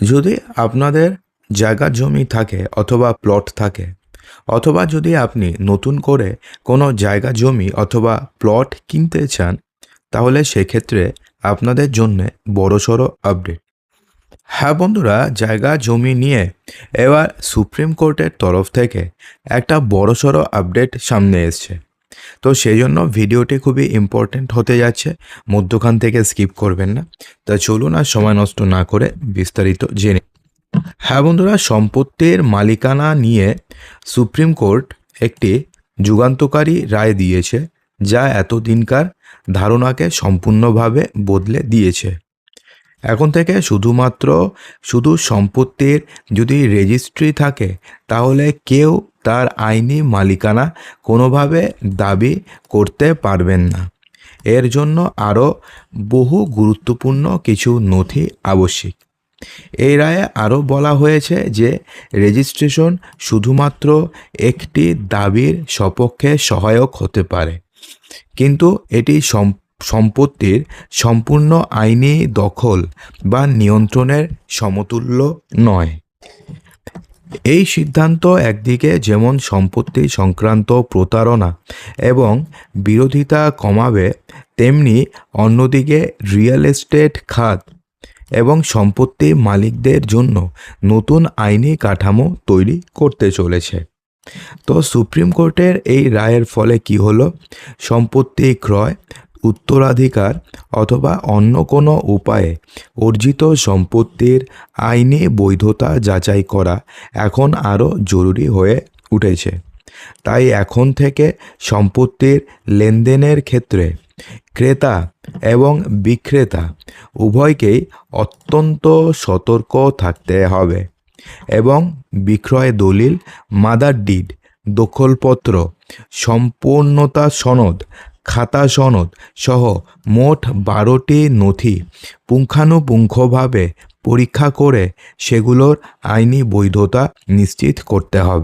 যদি আপনাদের জায়গা, জমি থাকে অথবা প্লট থাকে, অথবা যদি আপনি নতুন করে কোনো জায়গা, জমি অথবা প্লট কিনতে চান, তাহলে সেক্ষেত্রে আপনাদের জন্য বড়সড় আপডেট হ্যাঁ বন্ধুরা, জায়গা, জমি নিয়ে এবার সুপ্রিম কোর্টের তরফ থেকে একটা বড়সড় আপডেট সামনে এসছে। তো সেই জন্য ভিডিওটি খুবই ইম্পর্ট্যান্ট হতে যাচ্ছে। মধ্যখান থেকে স্কিপ করবেন না। তা চলুন আর সময় নষ্ট না করে বিস্তারিত জেনে হ্যাঁ বন্ধুরা, সম্পত্তির মালিকানা নিয়ে সুপ্রিম কোর্ট একটি যুগান্তকারী রায় দিয়েছে, যা এতদিনকার ধারণাকে সম্পূর্ণভাবে বদলে দিয়েছে। এখন থেকে শুধুমাত্র শুধু সম্পত্তির যদি রেজিস্ট্রি থাকে, তাহলে কেউ তার আইনি মালিকানা কোনোভাবে দাবি করতে পারবেন না। এর জন্য আরও বহু গুরুত্বপূর্ণ কিছু নথি আবশ্যিক। এই রায়ে আরও বলা হয়েছে যে রেজিস্ট্রেশন শুধুমাত্র একটি দাবির সপক্ষে সহায়ক হতে পারে, কিন্তু এটি সম্পত্তির সম্পূর্ণ আইনি দখল বা নিয়ন্ত্রণের সমতুল্য নয়। এই সিদ্ধান্ত একদিকে যেমন সম্পত্তি সংক্রান্ত প্রতারণা এবং বিরোধিতা কমাবে, তেমনি অন্যদিকে রিয়েল এস্টেট খাত এবং সম্পত্তি মালিকদের জন্য নতুন আইনি কাঠামো তৈরি করতে চলেছে। তো সুপ্রিম কোর্টের এই রায়ের ফলে কি হলো? সম্পত্তি ক্রয়, উত্তরাধিকার অথবা অন্য কোনো উপায়ে অর্জিত সম্পত্তির আইনি বৈধতা যাচাই করা এখন আরও জরুরি হয়ে উঠেছে। তাই এখন থেকে সম্পত্তির লেনদেনের ক্ষেত্রে ক্রেতা এবং বিক্রেতা উভয়কেই অত্যন্ত সতর্ক থাকতে হবে এবং বিক্রয় দলিল, মাদার ডিড, দখলপত্র, সম্পূর্ণতা সনদ খাতা সনদ সহ মোট বারোটি নথি পুঙ্খানুপুঙ্খভাবে পরীক্ষা করে সেগুলোর আইনি বৈধতা নিশ্চিত করতে হবে।